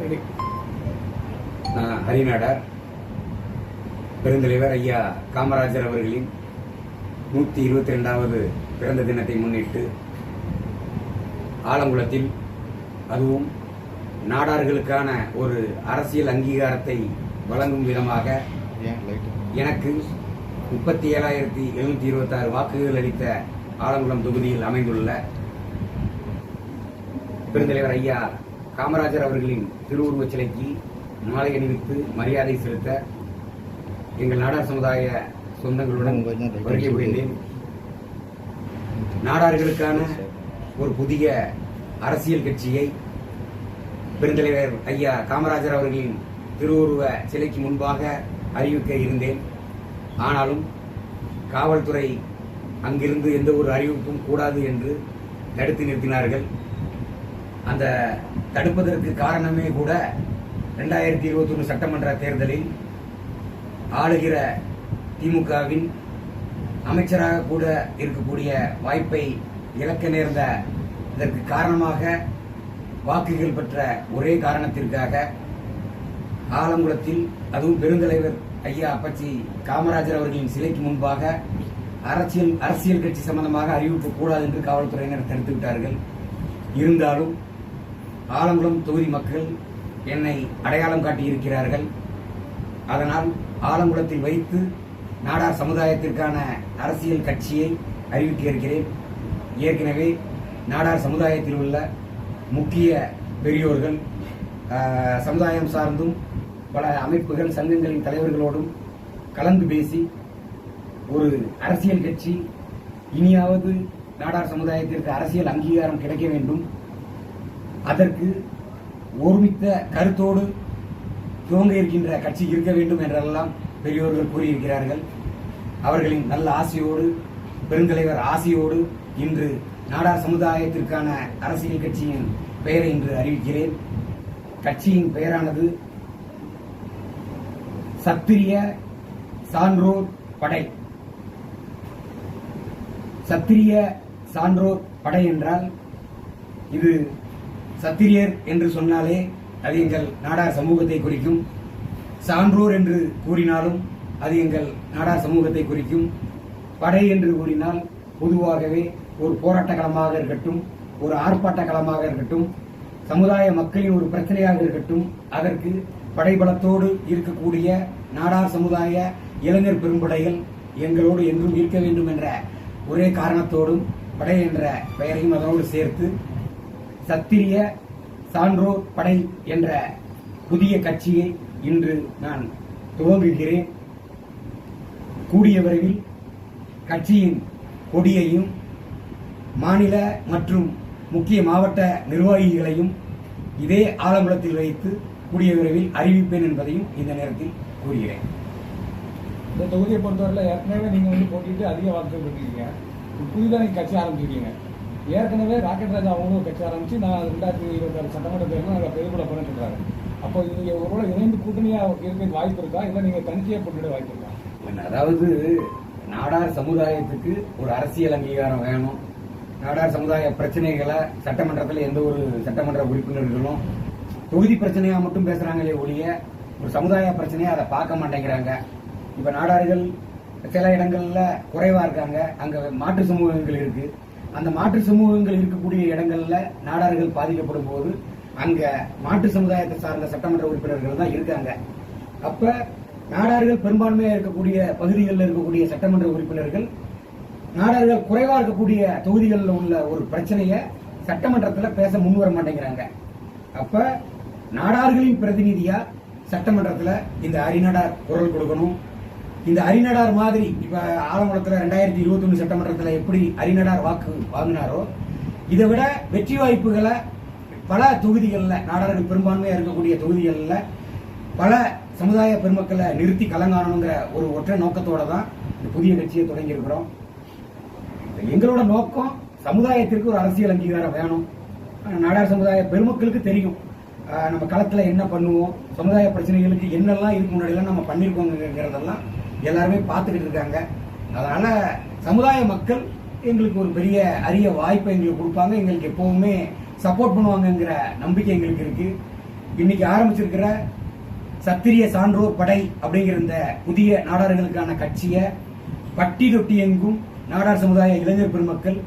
Ready. நான் ஹரிநாடார். பெருந்தலைவர் ஐயா காமராஜர் அவர்களின் நூற்றி இருபத்தி ரெண்டாவது பிறந்த தினத்தை முன்னிட்டு ஆலங்குளத்தில் அதுவும் நாடார்களுக்கான ஒரு அரசியல் அங்கீகாரத்தை வழங்கும் விதமாக எனக்கு முப்பத்தி ஏழாயிரத்தி எழுநூத்தி இருபத்தாறு வாக்குகள் அளித்த ஆலங்குளம் தொகுதியில் அமைந்துள்ள பெருந்தலைவர் ஐயா காமராஜர் அவர்களின் திருவுருவச் சிலைக்கு மாலை அணிவித்து மரியாதை செலுத்த எங்கள் நாடார் சமுதாய சொந்தங்களுடன் வருகை புரிந்தேன். நாடார்களுக்கான ஒரு புதிய அரசியல் கட்சியை பெருந்தலைவர் ஐயா காமராஜர் அவர்களின் திருவுருவ சிலைக்கு முன்பாக அறிவிக்க இருந்தேன். ஆனாலும் காவல்துறை அங்கிருந்து எந்த ஒரு அறிவிப்பும் கூடாது என்று தடுத்து நிறுத்தினார்கள். அந்த தடுப்பதற்கு காரணமே கூட ரெண்டாயிரத்தி இருபத்தி ஒன்று சட்டமன்ற தேர்தலில் ஆளுகிற திமுகவின் அமைச்சராக கூட இருக்கக்கூடிய வாய்ப்பை இழக்க நேர்ந்த இதற்கு காரணமாக வாக்குகள் பெற்ற ஒரே காரணத்திற்காக ஆலங்குளத்தில் அதுவும் பெருந்தலைவர் ஐயா அப்பச்சி காமராஜர் அவர்களின் சிலைக்கு முன்பாக அரசியல் அரசியல் கட்சி சம்பந்தமாக அறிவிப்பு கூடாது என்று காவல்துறையினர் தடுத்து விட்டார்கள். இருந்தாலும் ஆலங்குளம் தொகுதி மக்கள் என்னை அடையாளம் காட்டியிருக்கிறார்கள். அதனால் ஆலங்குளத்தில் வைத்து நாடார் சமுதாயத்திற்கான அரசியல் கட்சியை அறிவிக்க இருக்கிறேன் ஏற்கனவே நாடார் சமுதாயத்தில் உள்ள முக்கிய பெரியோர்கள் சமுதாயம் சார்ந்தும் பல அமைப்புகள் சங்கங்களின் தலைவர்களோடும் கலந்து பேசி ஒரு அரசியல் கட்சி இனியாவது நாடார் சமுதாயத்திற்கு அரசியல் அங்கீகாரம் கிடைக்க வேண்டும். அதற்கு ஒருமித்த கருத்தோடு துவங்க இருக்கின்ற கட்சி இருக்க வேண்டும் என்றெல்லாம் பெரியோர்கள் கூறியிருக்கிறார்கள். அவர்களின் நல்ல ஆசையோடு பெருந்தலைவர் ஆசையோடு இன்று நாடார் சமுதாயத்திற்கான அரசியல் கட்சியின் பெயரை இன்று அறிவிக்கிறேன். கட்சியின் பெயரானது சத்திரிய சான்றோர் படை. சத்திரிய சான்றோர் படை என்றால் இது சத்திரியர் என்று சொன்னாலே அது எங்கள் நாடார் சமூகத்தை குறிக்கும். சான்றோர் என்று கூறினாலும் அது எங்கள் நாடார் சமூகத்தை குறிக்கும். படை என்று கூறினால் பொதுவாகவே ஒரு போராட்ட களமாக இருக்கட்டும் ஒரு ஆர்ப்பாட்ட களமாக இருக்கட்டும் சமுதாய மக்களின் ஒரு பிரச்சனையாக இருக்கட்டும் அதற்கு படைபலத்தோடு இருக்கக்கூடிய நாடார் சமுதாய இளைஞர் பெரும்படைகள் எங்களோடு என்றும் இருக்க வேண்டும் என்ற ஒரே காரணத்தோடும் படை என்ற பெயரையும் அதனோடு சேர்த்து சத்திரிய சான்றோர் படை என்ற புதிய கட்சியை இன்று நான் துவங்குகிறேன். கூடிய விரைவில் கட்சியின் கொடியையும் மாநில மற்றும் முக்கிய மாவட்ட நிர்வாகிகளையும் இதே ஆலங்குளத்தில் வைத்து கூடிய விரைவில் அறிவிப்பேன் என்பதையும் இந்த நேரத்தில் கூறுகிறேன். இந்த தொகுதியை பொறுத்தவரையில் ஏற்கனவே நீங்கள் வந்து போட்டிட்டு அதிக வாக்குகள் பெற்றிருக்கீங்க. புதிதாக கட்சி ஆரம்பிச்சிருக்கீங்க. ஏற்கனவே ராக்கெட் ராஜா அவங்களும் ஒரு கட்சி ஆரம்பிச்சு நான் ரெண்டாயிரத்தி இருபத்தாறு சட்டமன்ற தேர்தல் நாங்கள் பெருகுல போறேன்னு அப்போ இது ஒருவேளை இணைந்து கூட்டணியாக இருக்க வாய்ப்பு இருக்கா? இல்லை நீங்கள் தனிச்சையாக போட்டியிட வாய்ப்பு இருக்கா? அதாவது நாடார் சமுதாயத்துக்கு ஒரு அரசியல் அங்கீகாரம் வேணும். நாடார் சமுதாய பிரச்சனைகளை சட்டமன்றத்தில் எந்த ஒரு சட்டமன்ற உறுப்பினர்களும் தொகுதி பிரச்சனையாக மட்டும் பேசுகிறாங்களே ஒழிய ஒரு சமுதாய பிரச்சனையை அதை பார்க்க மாட்டேங்கிறாங்க. இப்போ நாடார்கள் சில இடங்களில் குறைவாக இருக்காங்க. அங்கே மாற்று சமூகங்கள் இருக்குது அந்த மாற்று சமூகங்கள் இருக்கக்கூடிய இடங்கள்ல நாடார்கள் பாதிக்கப்படும் போது அங்க மாற்று சமுதாயத்தை சார்ந்த சட்டமன்ற உறுப்பினர்கள் தான் இருக்காங்க. அப்ப நாடார்கள் பெரும்பான்மையா இருக்கக்கூடிய பகுதிகளில் இருக்கக்கூடிய சட்டமன்ற உறுப்பினர்கள் நாடார்கள் குறைவா இருக்கக்கூடிய தொகுதிகளில் உள்ள ஒரு பிரச்சனையை சட்டமன்றத்துல பேச முன்வர மாட்டேங்கிறாங்க. அப்ப நாடார்களின் பிரதிநிதியா சட்டமன்றத்துல இந்த அரிநாடார் குரல் கொடுக்கணும் இந்த அரிநடார் மாதிரி இப்போ ஆலங்குளத்தில் ரெண்டாயிரத்தி இருபத்தி சட்டமன்றத்தில் எப்படி அரிநடார் வாக்கு வாங்கினாரோ இதை விட வெற்றி வாய்ப்புகளை பல தொகுதிகளில் நாடார்கள் பெரும்பான்மையாக இருக்கக்கூடிய தொகுதிகளில் பல சமுதாய பெருமக்களை நிறுத்தி கலங்காணணுங்கிற ஒரு ஒற்றை நோக்கத்தோட தான் இந்த புதிய கட்சியை தொடங்கியிருக்கிறோம் எங்களோட நோக்கம் சமுதாயத்திற்கு ஒரு அரசியல் அங்கீகாரம் வேணும். நாடார் சமுதாய பெருமக்களுக்கு தெரியும். நம்ம களத்தில் என்ன பண்ணுவோம் சமுதாய பிரச்சனைகளுக்கு என்னெல்லாம் இதுக்கு முன்னாடிலாம் நம்ம பண்ணியிருக்கோங்கிறதெல்லாம் எல்லாருமே பார்த்துக்கிட்டு இருக்காங்க. அதனால் சமுதாய மக்கள் எங்களுக்கு ஒரு பெரிய அரிய வாய்ப்பை எங்களுக்கு கொடுப்பாங்க. எங்களுக்கு எப்போவுமே சப்போர்ட் பண்ணுவாங்கங்கிற நம்பிக்கை எங்களுக்கு இருக்குது இன்னைக்கு ஆரம்பிச்சிருக்கிற சத்திரிய சான்றோர் படை அப்படிங்கிற இந்த புதிய நாடார்களுக்கான கட்சியை பட்டி தொட்டி எங்கும் நாடார் சமுதாய இளைஞர் பெருமக்கள்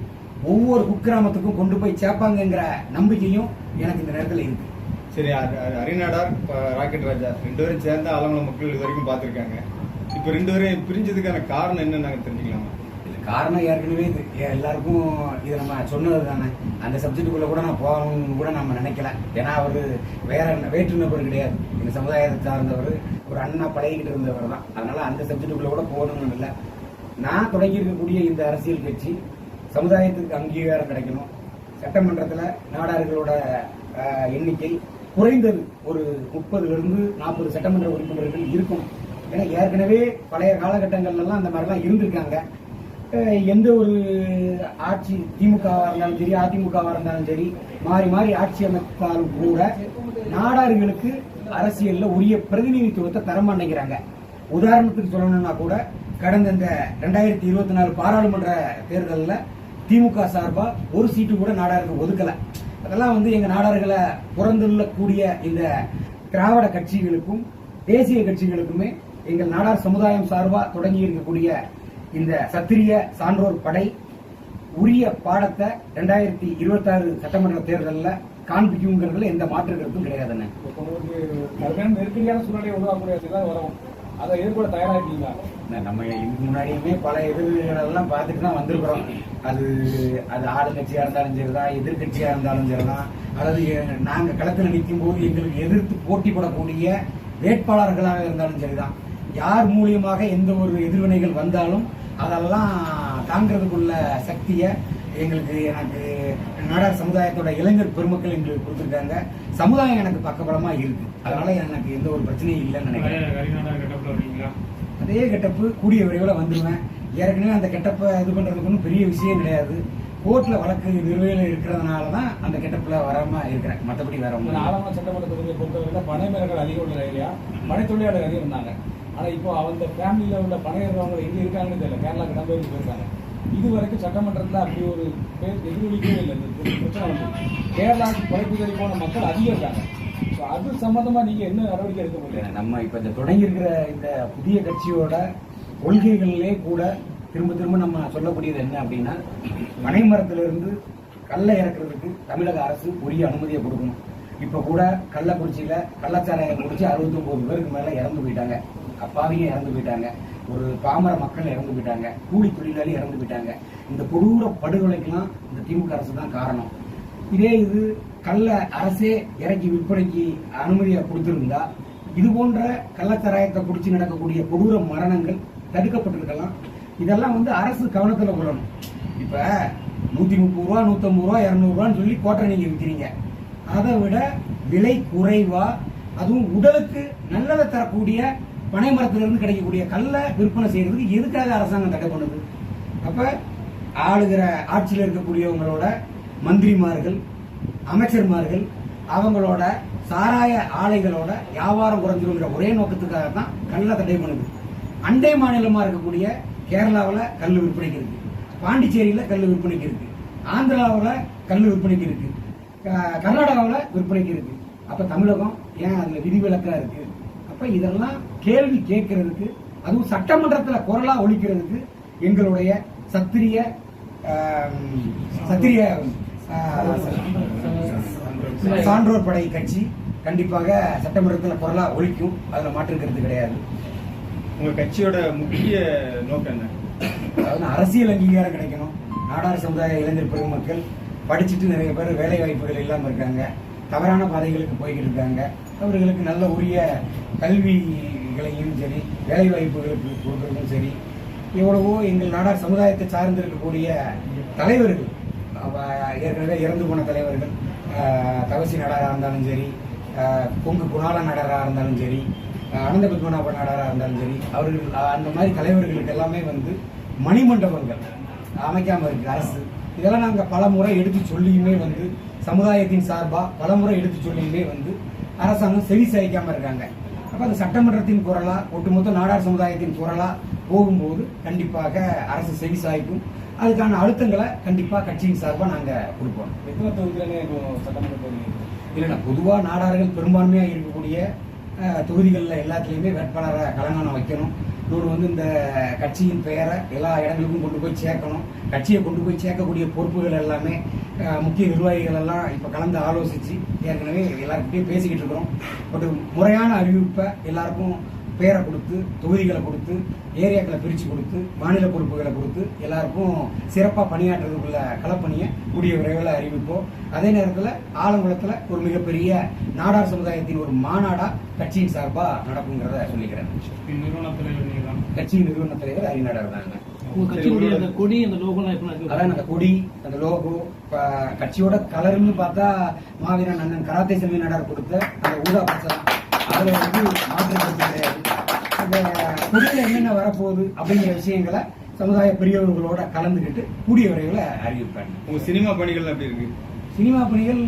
ஒவ்வொரு குக்கிராமத்துக்கும் கொண்டு போய் சேர்ப்பாங்கங்கிற நம்பிக்கையும் எனக்கு இந்த நேரத்தில் இருக்கு. சரி அரிநாடார் ராக்கெட் ராஜா ரெண்டு பேரும் சேர்ந்த ஆலங்குளம் மக்கள் இது வரைக்கும் பார்த்துருக்காங்க. இப்போ ரெண்டு பேரும் பிரிஞ்சதுக்கான காரணம் என்னன்னு நாங்கள் தெரிஞ்சுக்கலாமா? இது காரணம் ஏற்கனவே இது. எல்லாருக்கும் இது நம்ம சொன்னது தானே. அந்த சப்ஜெக்டுக்குள்ள கூட நான் போகணும்னு கூட நம்ம நினைக்கல. ஏன்னா அவர் வேற என்ன- வேற்று நபர் கிடையாது. இந்த சமுதாயத்தை சார்ந்தவர் ஒரு அண்ணா பழகிக்கிட்டு இருந்தவர் தான். அதனால அந்த சப்ஜெக்டுக்குள்ள கூட போகணும்னு இல்லை. நான் தொடங்கி இருக்கக்கூடிய இந்த அரசியல் கட்சி சமுதாயத்துக்கு அங்கீகாரம் கிடைக்கணும். சட்டமன்றத்தில் நாடார்களோட எண்ணிக்கை குறைந்தது ஒரு முப்பதுல இருந்து நாற்பது சட்டமன்ற உறுப்பினர்கள் இருக்கணும். ஏன்னா ஏற்கனவே பழைய காலகட்டங்கள்லாம் அந்த மாதிரிலாம் இருந்திருக்காங்க. எந்த ஒரு ஆட்சி திமுகவாக இருந்தாலும் சரி அதிமுகவாக இருந்தாலும் சரி மாறி மாறி ஆட்சி அமைத்தாலும் கூட நாடார்களுக்கு அரசியலில் உரிய பிரதிநிதித்துவத்தை தர மாட்டேங்கிறாங்க உதாரணத்துக்கு சொல்லணும்னா கூட கடந்த இந்த ரெண்டாயிரத்தி இருபத்தி நாலு பாராளுமன்ற தேர்தலில் திமுக சார்பாக ஒரு சீட்டு கூட நாடார்கள் ஒதுக்கலை. அதெல்லாம் வந்து எங்கள் நாடார்களை புறந்துள்ளக்கூடிய இந்த திராவிட கட்சிகளுக்கும் தேசிய கட்சிகளுக்குமே எங்கள் நாடார் சமுதாயம் சார்பா தொடங்கி இருக்கக்கூடிய இந்த சத்திரிய சான்றோர் படை உரிய பாடத்தை ரெண்டாயிரத்தி இருபத்தாறு சட்டமன்ற தேர்தலில் காண்பிக்குங்கிறதுல எந்த மாற்று கருத்தும் கடுமையான நெருக்கடியான சூழ்நிலையை உருவாக்கக்கூடிய தான் வரும். அதை எதிர்கொள்ள தயாராகிட்டீங்களா நம்ம இதுக்கு முன்னாடியுமே பல எதிர்களெல்லாம் பார்த்துட்டு தான் வந்திருக்கிறோம். அது அது ஆளுங்கட்சியா இருந்தாலும் சரிதான் எதிர்கட்சியா இருந்தாலும் சரிதான். அதாவது எ- நாங்க களத்தில் நிற்கும் போது எங்களுக்கு எதிர்த்து போட்டி போடக்கூடிய வேட்பாளர்களாக இருந்தாலும் சரிதான். யார் மூலியமாக எந்த ஒரு எதிர்வினைகள் வந்தாலும் அதெல்லாம் தாங்கிறதுக்குள்ள சக்தியை எங்களுக்கு எனக்கு நாடார் சமுதாயத்தோட இளைஞர் பெருமக்கள் எங்களுக்கு கொடுத்துருக்காங்க. சமுதாயம் எனக்கு பக்கபலமா இருக்கு. அதனால எனக்கு எந்த ஒரு பிரச்சனையும் இல்லைன்னு நினைக்கிறேன். அதே கெட்டப்பு கூடிய விரைவில் வந்துருவேன். ஏற்கனவே அந்த கெட்டப்பை இது பண்றதுக்கு ஒன்றும் பெரிய விஷயம் கிடையாது. கோர்ட்ல வழக்கு நிலுவையில் இருக்கிறதுனால தான் அந்த கெட்டப்புல வராம இருக்கிறேன். மற்றபடி வேற ஒன்றும். நாலாவது சட்டமன்ற தொகுதியை பொறுத்தவரையில பனைமரங்கள் அதிகம் உள்ள ஏரியா பனை தொழிலாளர் அதிகம் இருந்தாங்க. ஆனால் இப்போ அந்த ஃபேமிலியில் உள்ள பனை இருக்கிறவங்க இருக்காங்கன்னு தெரியல. கேரளா இடம்பெயர்ந்து போயிருக்காங்க இது வரைக்கும் சட்டமன்றத்தில் அப்படி ஒரு பேர் எதிரொலிக்கவே இல்லை. இந்த பிரச்சனை வந்து. கேரளாவுக்கு குறைப்பு போன மக்கள் அதிகம் இருக்காங்க. ஸோ அது சம்மந்தமாக நீங்கள் என்ன நடவடிக்கை எடுக்க முடியும் நம்ம இப்போ இந்த தொடங்கி இருக்கிற இந்த புதிய கட்சியோட கொள்கைகளிலே கூட திரும்ப திரும்ப நம்ம சொல்லக்கூடியது என்ன அப்படின்னா மனைமரத்திலிருந்து கல்லை இறக்குறதுக்கு தமிழக அரசு உரிய அனுமதியை கொடுக்கணும். இப்போ கூட கள்ளக்குறிச்சியில் கள்ளச்சாராயம் குடிச்சு அறுபத்தொன்பது பேருக்கு மேலே இறந்து போயிட்டாங்க. அப்பாவிங்க இறந்து போயிட்டாங்க. ஒரு பாமர மக்கள் இறந்து போயிட்டாங்க. கூலி தொழிலாளி இறந்து போயிட்டாங்க. இந்த கொடூர படுகொலைக்கெல்லாம் இந்த திமுக அரசு தான் காரணம். இதே இது கள்ள அரசே இறக்கி விற்பனைக்கு அனுமதியை கொடுத்திருந்தா இது போன்ற கள்ளச்சாராயத்தை குடிச்சு நடக்கக்கூடிய கொடூர மரணங்கள் தடுக்கப்பட்டிருக்கலாம். இதெல்லாம் வந்து அரசு கவனத்தில் கொள்ளணும். இப்போ நூற்றி முப்பது ரூபா நூற்றம்பது ரூபா இரநூறுவான்னு சொல்லி கோட்டை நீங்கள் விற்கிறீங்க அதை விட விலை குறைவா? அதுவும் உடலுக்கு நல்லதை தரக்கூடிய பனை மரத்திலிருந்து கிடைக்கக்கூடிய கல்லை விற்பனை செய்யறதுக்கு எதுக்காக அரசாங்கம் தடை பண்ணுது? அப்ப ஆளுகிற ஆட்சியில் இருக்கக்கூடியவங்களோட மந்திரிமார்கள் அமைச்சர்மார்கள் அவங்களோட சாராய ஆலைகளோட வியாபாரம் குறைஞ்சிருங்கிற ஒரே நோக்கத்துக்காக தான் கல்லை தடை பண்ணுது. அண்டை மாநிலமா இருக்கக்கூடிய கேரளாவில் கல் விற்பனைக்கு இருக்கு. பாண்டிச்சேரியில் கல் விற்பனைக்கு இருக்கு. ஆந்திராவில் கல் விற்பனைக்கு இருக்கு. கர்நாடகாவில் விற்பனைக்கு இருக்கு. அப்ப தமிழகம் ஏன் அதுல விதிவிலக்கா இருக்கு? அப்ப இதெல்லாம் கேள்வி கேட்கறதுக்கு அதுவும் சட்டமன்றத்துல குரலா ஒழிக்கிறதுக்கு எங்களுடைய சத்திரிய சத்திரிய சான்றோர் படை கட்சி கண்டிப்பாக சட்டமன்றத்தில் குரலா ஒழிக்கும். அதுல மாற்றுக்கிறது கிடையாது. உங்க கட்சியோட முக்கிய நோக்கம் என்ன? அதாவது அரசியல் அங்கீகாரம் கிடைக்கணும். நாடார் சமுதாய இளைஞர் பெருமக்கள் படிச்சுட்டு நிறைய பேர் வேலை வாய்ப்புகள் இல்லாமல் இருக்காங்க. தவறான பாதைகளுக்கு போய்கிட்டு இருக்காங்க. அவர்களுக்கு நல்ல உரிய கல்விகளையும் சரி வேலை வாய்ப்புகளுக்கு கொடுக்கறதும் சரி எவ்வளவோ எங்கள் நாடார் சமுதாயத்தை சார்ந்து இருக்கக்கூடிய தலைவர்கள் ஏற்கனவே இறந்து போன தலைவர்கள் தவசி நாடாராக இருந்தாலும் சரி கொங்கு குணால நாடாராக இருந்தாலும் சரி அனந்த பத்மநாப நாடாராக இருந்தாலும் சரி அவர்கள் அந்த மாதிரி தலைவர்களுக்கு எல்லாமே வந்து மணிமண்டபங்கள் அமைக்காமல் இருக்குது அரசு. இதெல்லாம் நாங்க பல முறை எடுத்து சொல்லியுமே வந்து சமுதாயத்தின் சார்பா பல முறை எடுத்து சொல்லியுமே வந்து அரசாங்கம் செவி சாய்க்காம இருக்காங்க. அப்ப அந்த சட்டமன்றத்தின் குரலா ஒட்டுமொத்த நாடார் சமுதாயத்தின் குரலா போகும்போது கண்டிப்பாக அரசு செவி சாய்க்கும். அதுக்கான அழுத்தங்களை கண்டிப்பா கட்சியின் சார்பா நாங்க கொடுப்போம். எத்தனை தொகுதியிலே சட்டமன்ற தொகுதி இல்லைண்ணா பொதுவா நாடார்கள் பெரும்பான்மையா இருக்கக்கூடிய தொகுதிகள்ல எல்லாத்துலயுமே வேட்பாளரை கலங்கானம் வைக்கணும். இன்னொன்று வந்து இந்த கட்சியின் பெயரை எல்லா இடங்களுக்கும் கொண்டு போய் சேர்க்கணும். கட்சியை கொண்டு போய் சேர்க்கக்கூடிய பொறுப்புகள் எல்லாமே முக்கிய நிர்வாகிகள் எல்லாம் இப்போ கலந்து ஆலோசித்து ஏற்கனவே எல்லாருக்கிட்டையும் பேசிக்கிட்டு இருக்கிறோம். பட் முறையான அறிவிப்பை எல்லாருக்கும் பேரை கொடுத்து தொகுதிகளை கொடுத்து ஏரியாக்களை பிரித்து கொடுத்து மாநில பொறுப்புகளை கொடுத்து எல்லாருக்கும் சிறப்பாக பணியாற்றுறதுக்குள்ள களப்பணியை கூடிய விரைவில் அறிவிப்போம். அதே நேரத்தில் ஆலங்குளத்தில் ஒரு மிகப்பெரிய நாடார் சமுதாயத்தின் ஒரு மாநாடா கட்சியின் சார்பாக நடக்குங்கிறத சொல்லிக்கிறேன். கட்சியின் நிறுவன தலைவர் அறிநாடர் தாங்க. கொடி அதான் அந்த கொடி அந்த லோகோ கட்சியோட கலர்னு பார்த்தா மாவீரன் அண்ணன் கராத்தே செல்வி நாடார் கொடுத்த அந்த ஊதா பச்சை அதுல வந்து மாற்று கருத்து கிடையாது அந்த கொடியில என்னென்ன வரப்போகுது அப்படிங்கிற விஷயங்களை சமுதாய பெரியவர்களோட கலந்துக்கிட்டு கூடிய விரைவில் அறிவிப்பேன் உங்க சினிமா பணிகள் எப்படி இருக்கு? சினிமா பணிகள்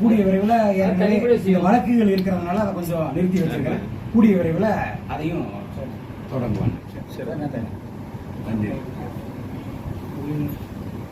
கூடிய விரைவில் ஏற்கனவே இந்த வழக்குகள் இருக்கிறதுனால அதை கொஞ்சம் நிறுத்தி வச்சிருக்கிறேன். கூடிய விரைவில் அதையும் தொடங்குவாங்க சரி. நன்றி.